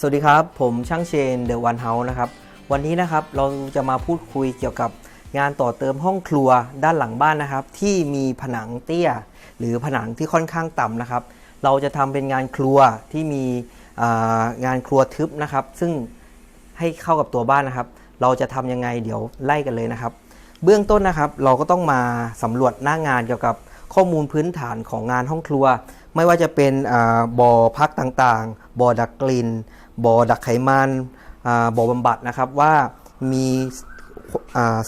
สวัสดีครับ ผมช่างเชนเดอะวันเฮาส์นะครับ วันนี้นะครับเราจะมาพูดคุยเกี่ยวกับงานต่อเติมห้องครัวด้านหลังบ้านนะครับ ที่มีผนังเตี้ย หรือผนังที่ค่อนข้างต่ำนะครับ เราจะทำเป็นงานครัวที่มีงานครัวทึบนะครับ ซึ่งให้เข้ากับตัวบ้านนะครับ เราจะทำยังไงเดี๋ยวไล่กันเลยนะครับ เบื้องต้นนะครับ เราก็ต้องมาสำรวจหน้างานเกี่ยวกับ ข้อมูลพื้นฐานของงานห้องครัว ไม่ว่าจะเป็นบ่อพักต่างๆ บ่อดักกลิ่น บ่อดักไขมันบ่อบำบัดนะครับว่ามี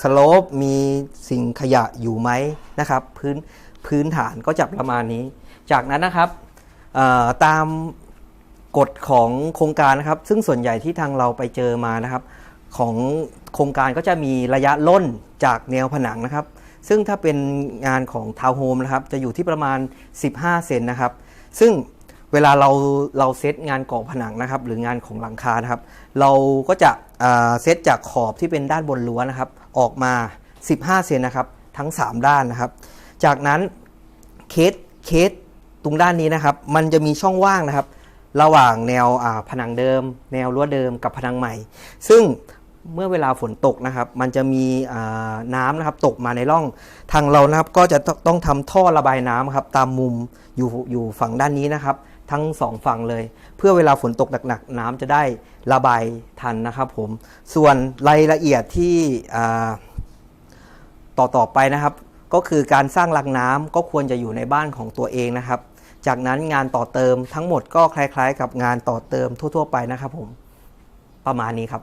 สโลปมีสิ่งขยะอยู่ไหมนะครับพื้นพื้นฐานก็จะประมาณนี้ จากนั้นนะครับตามกฎของโครงการนะครับ ซึ่งส่วนใหญ่ที่ทางเราไปเจอมานะครับ ของโครงการก็จะมีระยะล่นจากแนวผนังนะครับ ซึ่งถ้าเป็นงานของทาวน์โฮมนะครับจะอยู่ที่ประมาณ 15 เซนนะครับ ซึ่งเวลาเราเราเซตงานก่อผนังนะครับ หรืองานของหลังคานะครับ เราก็จะเซตจากขอบที่เป็นด้านบนรั้วนะครับ ออกมา 15 เซนนะครับ ทั้ง 3 ด้านนะครับ จากนั้นเคสเคสตรงด้านนี้นะครับ มันจะมีช่องว่างนะครับ ระหว่างแนวผนังเดิม แนวรั้วเดิมกับผนังใหม่ ซึ่ง เมื่อเวลาฝนตกนะครับ มันจะมีน้ำนะครับตกมาในร่องทางเรานะครับก็จะต้องต้องทำท่อระบายน้ำครับตามมุมอยู่อยู่ฝั่งด้านนี้นะครับ ทั้งสองฝั่งเลย เพื่อเวลาฝนตกหนักๆน้ำจะได้ระบายทันนะครับผมส่วนรายละเอียดที่ต่อต่อไปนะครับ ก็คือการสร้างรังน้ำก็ควรจะอยู่ในบ้านของตัวเองนะครับ จากนั้นงานต่อเติมทั้งหมดก็คล้าย ๆ กับงานต่อเติมทั่ว ๆ ไปนะครับผมประมาณนี้ครับ